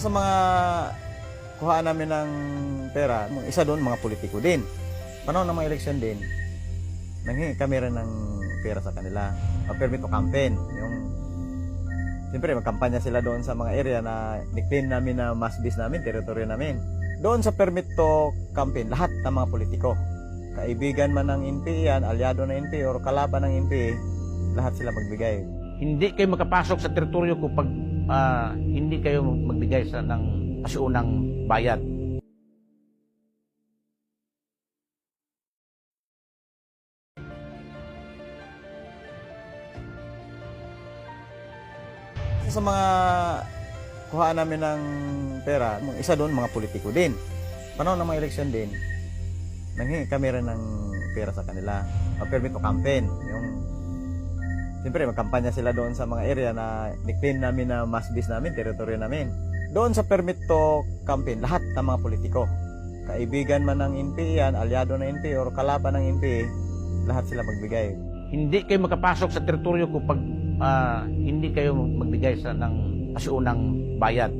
Sa mga kuhaan namin ng pera, isa doon mga politiko din. Panahon ng mga eleksyon din, nanghingi kami rin ng pera sa kanila. A permit to campaign. Yung, siyempre, magkampanya sila doon sa mga area na niklaim namin na mass biz namin, teritoryo namin. Doon sa permit to campaign, lahat ng mga politiko. Kaibigan man ng NPA yan, alyado ng NPA or kalaban ng NPA, lahat sila magbigay. Hindi kayo makapasok sa teritoryo ko pag ah, hindi kayo magbigay sa ng pasiunang bayad. sa mga kuhaan namin ng pera, isa doon mga politiko din. Panahon ng mga eleksyon din, nanghingi kami rin ng pera sa kanila. A permit to campaign. Yung, siyempre, magkampanya sila doon sa mga area na niklaim namin na mass biz namin, teritoryo namin. Doon sa permit to campaign, lahat ng mga politiko. Kaibigan man ng NPA yan, alyado ng NPA or kalaban ng NPA, lahat sila magbigay. Hindi kayo makapasok sa teritoryo ko pag ah, hindi kayo magbigay sa ng pasiunang bayad.